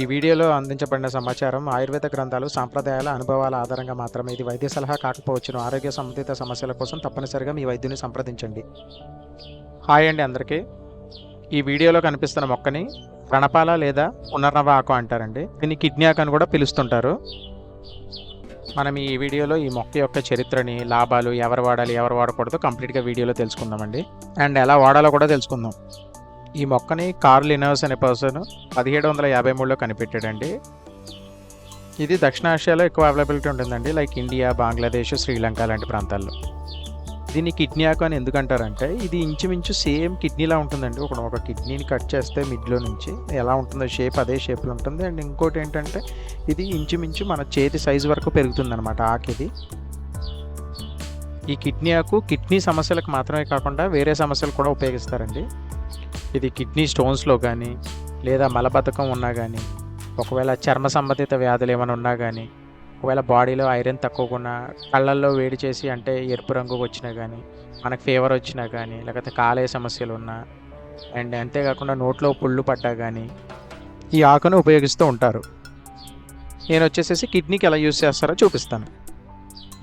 ఈ వీడియోలో అందించబడిన సమాచారం ఆయుర్వేద గ్రంథాలు సాంప్రదాయాల అనుభవాల ఆధారంగా మాత్రమే. ఇది వైద్య సలహా కాకపోవచ్చును. ఆరోగ్య సంబంధిత సమస్యల కోసం తప్పనిసరిగా మీ వైద్యుని సంప్రదించండి. హాయ్ అండి అందరికీ. ఈ వీడియోలో కనిపిస్తున్న మొక్కని ప్రణపాల లేదా పునర్నవ ఆకు అంటారండి. దీన్ని కిడ్నీ ఆకు అని కూడా పిలుస్తుంటారు. మనం ఈ వీడియోలో ఈ మొక్క యొక్క చరిత్రని లాభాలు ఎవరు వాడాలి ఎవరు వాడకూడదు కంప్లీట్గా వీడియోలో తెలుసుకుందామండి. అండ్ ఎలా వాడాలో కూడా తెలుసుకుందాం. ఈ మొక్కని కార్ల్ లినోస్ అనే పర్సన్ పదిహేడు వందల యాభై మూడులో కనిపెట్టాడండి. ఇది దక్షిణాసియాలో ఎక్కువ అవైలబిలిటీ ఉంటుందండి లైక్ ఇండియా బంగ్లాదేశ్ శ్రీలంక లాంటి ప్రాంతాల్లో. దీన్ని కిడ్నీ ఆకు అని ఎందుకంటారంటే ఇది ఇంచుమించు సేమ్ కిడ్నీలా ఉంటుందండి. ఒక ఒక కిడ్నీని కట్ చేస్తే మిడ్లో నుంచి ఎలా ఉంటుందో షేప్ అదే షేప్లో ఉంటుంది. అండ్ ఇంకోటి ఏంటంటే ఇది ఇంచుమించు మన చేతి సైజు వరకు పెరుగుతుందనమాట ఆకు ఇది ఈ కిడ్నీ ఆకు కిడ్నీ సమస్యలకు మాత్రమే కాకుండా వేరే సమస్యలు కూడా ఉపయోగిస్తారండి. ఇది కిడ్నీ స్టోన్స్లో కానీ లేదా మలబద్ధకం ఉన్నా కానీ ఒకవేళ చర్మ సంబంధిత వ్యాధులు ఏమైనా ఉన్నా కానీ ఒకవేళ బాడీలో ఐరన్ తక్కువకున్నా కళ్ళల్లో వేడి చేసి అంటే ఎరుపు రంగు వచ్చినా కానీ మనకు ఫీవర్ వచ్చినా కానీ లేకపోతే కాలేయ సమస్యలు ఉన్నా అండ్ అంతేకాకుండా నోట్లో పుళ్ళు పడ్డా కానీ ఈ ఆకును ఉపయోగిస్తూ ఉంటారు. నేను వచ్చేసేసి కిడ్నీకి ఎలా యూస్ చేస్తారో చూపిస్తాను.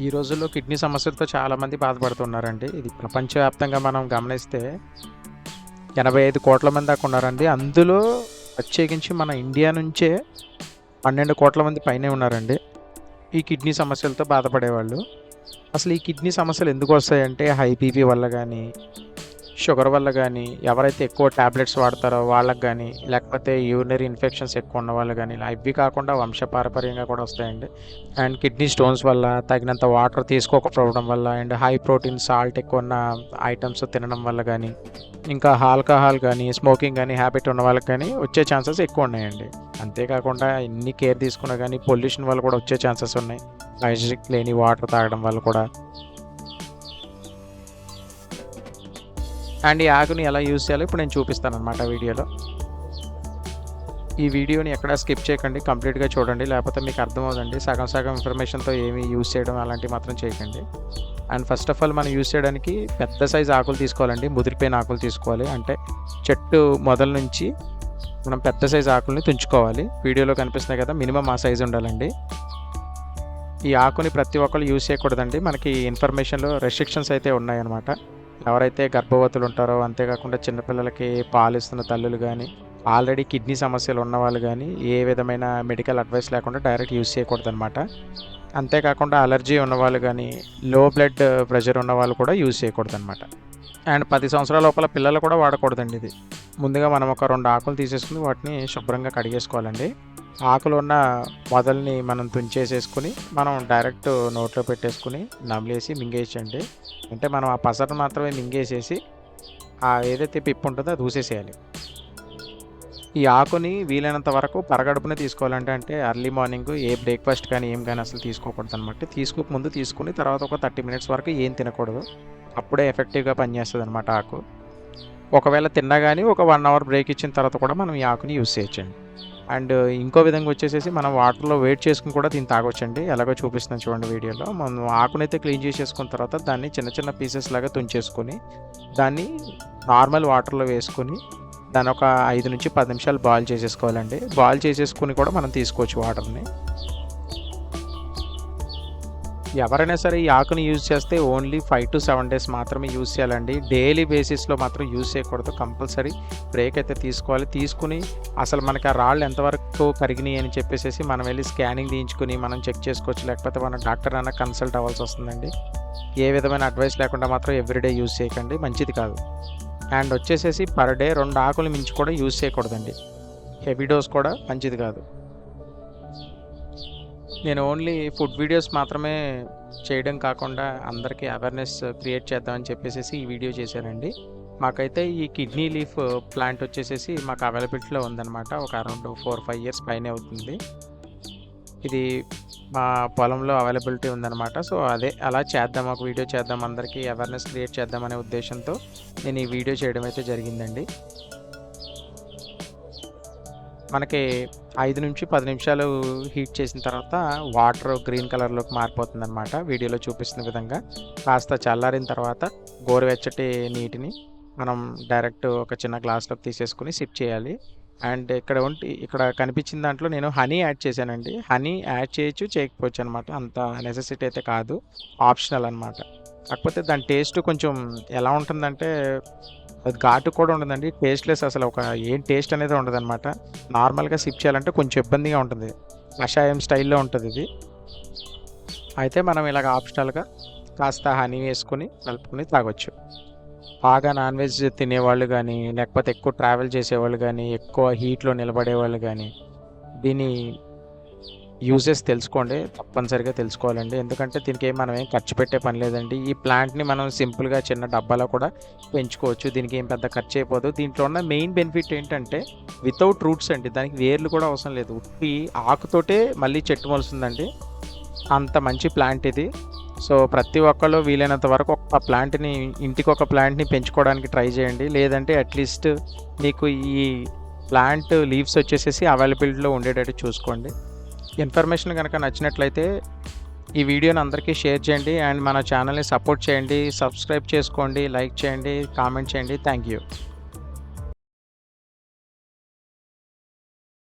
ఈ రోజుల్లో కిడ్నీ సమస్యలతో చాలామంది బాధపడుతున్నారండి. ఇది ప్రపంచవ్యాప్తంగా మనం గమనిస్తే ఎనభై ఐదు కోట్ల మంది దాకా ఉన్నారండి. అందులో ప్రత్యేకించి మన ఇండియా నుంచే పన్నెండు కోట్ల మంది పైనే ఉన్నారండి. ఈ కిడ్నీ సమస్యలతో బాధపడేవాళ్ళు. అసలు ఈ కిడ్నీ సమస్యలు ఎందుకు వస్తాయంటే హై బీపీ వల్ల కానీ షుగర్ వల్ల కానీ ఎవరైతే ఎక్కువ ట్యాబ్లెట్స్ వాడతారో వాళ్ళకి కానీ లేకపోతే యూరినరీ ఇన్ఫెక్షన్స్ ఎక్కువ ఉన్న వాళ్ళు కానీ ఇలా ఇవి కాకుండా వంశపారపర్యంగా కూడా వస్తాయండి. అండ్ కిడ్నీ స్టోన్స్ వల్ల తగినంత వాటర్ తీసుకోకపోవడం వల్ల అండ్ హై ప్రోటీన్ సాల్ట్ ఎక్కువ ఉన్న ఐటమ్స్ తినడం వల్ల కానీ ఇంకా ఆల్కహాల్ కానీ స్మోకింగ్ కానీ హ్యాబిట్ ఉన్న వాళ్ళకి కానీ వచ్చే ఛాన్సెస్ ఎక్కువ ఉన్నాయండి. అంతేకాకుండా ఎన్ని కేర్ తీసుకున్నా కానీ పొల్యూషన్ వల్ల కూడా వచ్చే ఛాన్సెస్ ఉన్నాయి. హైజినిక్ లేని వాటర్ తాగడం వల్ల కూడా. అండ్ ఈ ఆకుని ఎలా యూజ్ చేయాలో ఇప్పుడు నేను చూపిస్తాను అనమాట వీడియోలో. ఈ వీడియోని ఎక్కడ స్కిప్ చేయకండి కంప్లీట్గా చూడండి లేకపోతే మీకు అర్థమవుదండి. సగం సగం ఇన్ఫర్మేషన్తో ఏమి యూజ్ చేయడం అలాంటివి మాత్రం చేయకండి. అండ్ ఫస్ట్ ఆఫ్ ఆల్ మనం యూజ్ చేయడానికి పెద్ద సైజ్ ఆకులు తీసుకోవాలండి ముదిరిపోయిన ఆకులు తీసుకోవాలి. అంటే చెట్టు మొదల నుంచి మనం పెద్ద సైజ్ ఆకుల్ని తుంచుకోవాలి. వీడియోలో కనిపిస్తున్నాయి కదా మినిమం ఆ సైజు ఉండాలండి. ఈ ఆకుని ప్రతి ఒక్కరు యూజ్ చేయకూడదండి. మనకి ఇన్ఫర్మేషన్లో రెస్ట్రిక్షన్స్ అయితే ఉన్నాయన్నమాట. ఎవరైతే గర్భవతులు ఉంటారో అంతేకాకుండా చిన్నపిల్లలకి పాలిస్తున్న తల్లులు కానీ ఆల్రెడీ కిడ్నీ సమస్యలు ఉన్నవాళ్ళు కానీ ఏ విధమైన మెడికల్ అడ్వైస్ లేకుండా డైరెక్ట్ యూజ్ చేయకూడదు అనమాట అంతేకాకుండా అలర్జీ ఉన్నవాళ్ళు కానీ లో బ్లడ్ ప్రెషర్ ఉన్న వాళ్ళు కూడా యూజ్ చేయకూడదు అనమాట అండ్ పది సంవత్సరాల లోపల పిల్లలు కూడా వాడకూడదండి ఇది. ముందుగా మనం ఒక రెండు ఆకులు తీసేసుకుని వాటిని శుభ్రంగా కడిగేసుకోవాలండి. ఆకులు ఉన్న మొదల్ని మనం తుంచేసేసుకుని మనం డైరెక్ట్ నోట్లో పెట్టేసుకుని నమిలేసి మింగేసేయండి. అంటే మనం ఆ పసరు మాత్రమే మింగేసేసి ఆ ఏదైతే పిప్పు ఉంటుందో అది ఊసేసేయాలి. ఈ ఆకుని వీలైనంత వరకు పరగడుపునే తీసుకోవాలంటే అంటే అర్లీ మార్నింగ్ ఏ బ్రేక్ఫాస్ట్ కానీ ఏం కానీ అసలు తీసుకోకూడదు అనమాట తీసుకోక ముందు తీసుకుని తర్వాత ఒక థర్టీ మినిట్స్ వరకు ఏం తినకూడదు. అప్పుడే ఎఫెక్టివ్గా పనిచేస్తుంది అనమాట ఆకు. ఒకవేళ తిన్నా కానీ ఒక వన్ అవర్ బ్రేక్ ఇచ్చిన తర్వాత కూడా మనం ఈ ఆకుని యూస్ చేయొచ్చండి. అండ్ ఇంకో విధంగా వచ్చేసేసి మనం వాటర్లో వెయిట్ చేసుకుని కూడా దీన్ని తాగొచ్చండి. ఎలాగో చూపిస్తున్నాను చూడండి వీడియోలో. మనం ఆకునైతే క్లీన్ చేసేసుకున్న తర్వాత దాన్ని చిన్న చిన్న పీసెస్ లాగా తుంచేసుకొని దాన్ని నార్మల్ వాటర్లో వేసుకొని దాని ఒక ఐదు నుంచి పది నిమిషాలు బాయిల్ చేసేసుకోవాలండి. బాయిల్ చేసేసుకుని కూడా మనం తీసుకోవచ్చు వాటర్ని. ఎవరైనా సరే ఈ ఆకుని యూజ్ చేస్తే only five to seven days మాత్రమే యూజ్ చేయాలండి. డైలీ బేసిస్లో మాత్రం యూజ్ చేయకూడదు కంపల్సరీ. బ్రేక్ అయితే తీసుకోవాలి. తీసుకుని అసలు మనకి ఆ రాళ్ళు ఎంతవరకు కరిగినాయి అని చెప్పేసి మనం వెళ్ళి స్కానింగ్ తీయించుకుని మనం చెక్ చేసుకోవచ్చు. లేకపోతే మనం డాక్టర్ అయినా కన్సల్ట్ అవ్వాల్సి వస్తుందండి. ఏ విధమైన అడ్వైస్ లేకుండా మాత్రం ఎవ్రీడే యూజ్ చేయకండి. మంచిది కాదు. అండ్ వచ్చేసేసి పర్ డే రెండు ఆకులు మించి కూడా యూజ్ చేయకూడదండి. హెవీ డోస్ కూడా మంచిది కాదు. నేను ఓన్లీ ఫుడ్ వీడియోస్ మాత్రమే చేయడం కాకుండా అందరికీ అవేర్నెస్ క్రియేట్ చేద్దామని చెప్పేసి ఈ వీడియో చేశానండి. మాకైతే ఈ కిడ్నీ లీఫ్ ప్లాంట్ వచ్చేసేసి మాకు అవైలబిలిటీలో ఉందన్నమాట. ఒక అరౌండ్ ఫోర్ ఫైవ్ ఇయర్స్ పైనే అవుతుంది. ఇది మా పొలంలో అవైలబిలిటీ ఉందన్నమాట. సో అదే అలా చేద్దాం ఒక వీడియో చేద్దాం అందరికీ అవేర్నెస్ క్రియేట్ చేద్దామనే ఉద్దేశంతో నేను ఈ వీడియో చేయడం అయితే జరిగిందండి. మనకి ఐదు నుంచి పది నిమిషాలు హీట్ చేసిన తర్వాత వాటర్ గ్రీన్ కలర్లోకి మారిపోతుంది అనమాట వీడియోలో చూపిస్తున్న విధంగా. కాస్త చల్లారిన తర్వాత గోరువెచ్చటి నీటిని మనం డైరెక్ట్ ఒక చిన్న గ్లాస్లోకి తీసేసుకుని సిప్ చేయాలి. అండ్ ఇక్కడ ఉంటే ఇక్కడ కనిపించిన దాంట్లో నేను హనీ యాడ్ చేశానండి. హనీ యాడ్ చేయొచ్చు చేయకపోవచ్చు అనమాట అంత నెసెసిటీ అయితే కాదు. ఆప్షనల్ అనమాట కాకపోతే దాని టేస్ట్ కొంచెం ఎలా ఉంటుందంటే అది ఘాటు కూడా ఉండదండి. టేస్ట్లెస్ అసలు ఒక ఏం టేస్ట్ అనేది ఉండదు అనమాట నార్మల్గా సిప్ చేయాలంటే కొంచెం ఇబ్బందిగా ఉంటుంది. కషాయం స్టైల్లో ఉంటుంది ఇది. అయితే మనం ఇలాగ ఆప్షనల్గా కాస్త హనీ వేసుకొని కలుపుకొని తాగొచ్చు. బాగా నాన్ వెజ్ తినేవాళ్ళు కానీ లేకపోతే ఎక్కువ ట్రావెల్ చేసేవాళ్ళు కానీ ఎక్కువ హీట్లో నిలబడేవాళ్ళు కానీ దీని యూజెస్ తెలుసుకోండి తప్పనిసరిగా తెలుసుకోవాలండి. ఎందుకంటే దీనికి ఏం మనం ఏం ఖర్చు పెట్టే పని లేదండి. ఈ ప్లాంట్ని మనం సింపుల్గా చిన్న డబ్బాలో కూడా పెంచుకోవచ్చు. దీనికి ఏం పెద్ద ఖర్చు అయిపోదు. దీంట్లో ఉన్న మెయిన్ బెనిఫిట్ ఏంటంటే వితౌట్ రూట్స్ అండి దానికి వేర్లు కూడా అవసరం లేదు. ఉట్టి ఆకుతోటే మళ్ళీ చెట్టు మొలుస్తుందండి. అంత మంచి ప్లాంట్ ఇది. సో ప్రతి ఒక్కళ్ళు వీలైనంత వరకు ఒక ప్లాంట్ని ఇంటికి ఒక ప్లాంట్ని పెంచుకోవడానికి ట్రై చేయండి. లేదంటే అట్లీస్ట్ మీకు ఈ ప్లాంట్ లీవ్స్ వచ్చేసేసి అవైలబిలిటీలో ఉండేటట్టు చూసుకోండి. ఇన్ఫర్మేషన్ కనుక నచ్చినట్లయితే ఈ వీడియోని అందరికీ షేర్ చేయండి అండ్ మన ఛానల్ని సపోర్ట్ చేయండి సబ్స్క్రైబ్ చేసుకోండి లైక్ చేయండి కామెంట్ చేయండి. Thank you.